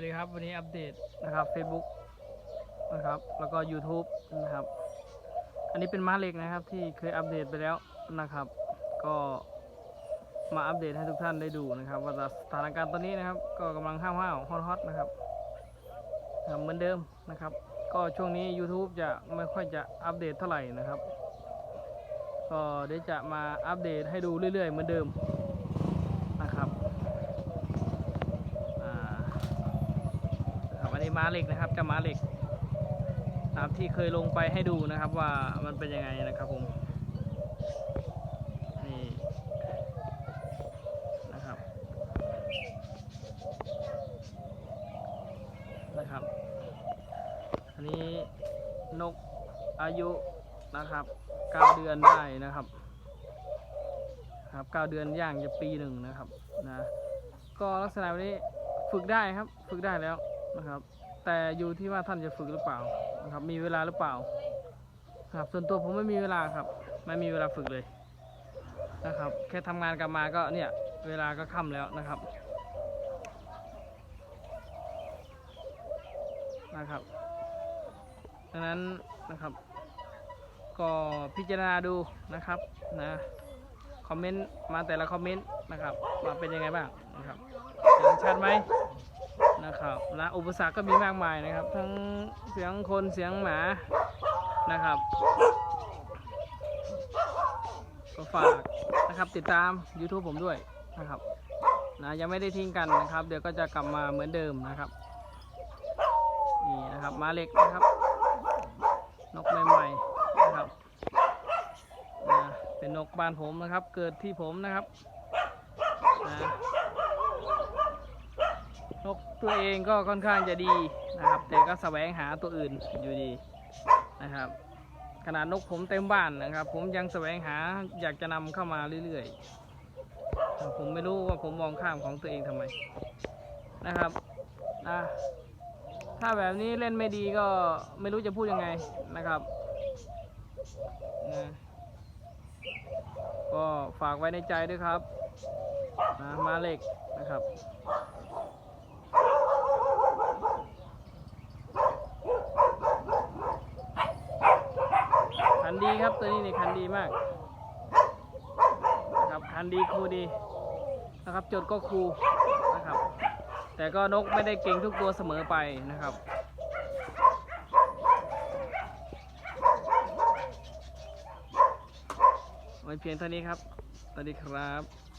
วัสดีครับ วันนี้อัปเดตนะครับ Facebook นะครับ แล้วก็ YouTube นะครับ อันนี้เป็นม้าเหล็กนะครับ ที่เคยอัปเดตไปแล้วนะครับ ก็มาอัปเดตให้ทุกท่านได้ดูนะครับ ว่าสถานการณ์ตอนนี้นะครับ ก็กำลังห้าวห้าวฮอตฮอตนะครับนะครับเหมือนเดิมนะครับ ก็ช่วงนี้ YouTube จะไม่ค่อยจะอัปเดตเท่าไหร่นะครับ ก็เดี๋ยวจะมาอัปเดตให้ดูเรื่อยๆ เหมือนเดิมนะครับอ่านะครับอันนี้ ม้าเหล็กนะครับจะม้าเหล็กตามที่เคยลงไปให้ดูนะครับว่ามันเป็นยังไงนะครับผมนี่นะครับนะครับอันนี้นกอายุนะครับ9เดือนได้นะครับครับ9เดือนย่างจะปีหนึ่งนะครับนะก็ลักษณะแบบนี้ฝึกได้ครับ ฝึกได้แล้ว นะครับ แต่อยู่ที่ว่าท่านจะฝึกหรือเปล่านะครับ มีเวลาหรือเปล่าครับ ส่วนตัวผมไม่มีเวลาครับ ไม่มีเวลาฝึกเลยนะครับ แค่ทำงานกลับมาก็เนี่ย เวลาก็ค่ำแล้วนะครับนะครับ ดังนั้นนะครับ ก็พิจารณาดูนะครับนะคอมเมนต์มาแต่ละคอมเมนต์นะครับว่าเป็นยังไงบ้างนะครับเสียงชัดไหม นะครับและอุปสรรคก็มีมากมายนะครับ ทั้งเสียงคนเสียงหมานะครับก็ฝากนะครับติดตาม YouTube ผมด้วยนะครับนะยังไม่ได้ทิ้งกันนะครับ เดี๋ยวก็จะกลับมาเหมือนเดิมนะครับ นี่นะครับมาเล็กนะครับ นกใหม่ๆนะครับนะเป็นนกบ้านผมนะครับ เกิดที่ผมนะครับนะ นกตัวเองก็ค่อนข้างจะดีนะครับ แต่ก็แสวงหาตัวอื่นอยู่ดีนะครับ ขนาดนกผมเต็มบ้านนะครับ ผมยังแสวงหาอยากจะนำเข้ามาเรื่อยๆ ผมไม่รู้ว่าผมมองข้ามของตัวเองทำไมนะครับนะถ้าแบบนี้เล่นไม่ดีก็ไม่รู้จะพูดยังไงนะครับนะก็ฝากไว้ในใจด้วยครับนะมาเหล็กนะครับ นดีครับตัวนี้นี่คันดีมากนะครับคันดีครูดีนะครับจดก็ครูนะครับ แต่ก็นกไม่ได้เก่งทุกตัวเสมอไปนะครับไว้เพียงเท่านี้ครับสวัสดีครับ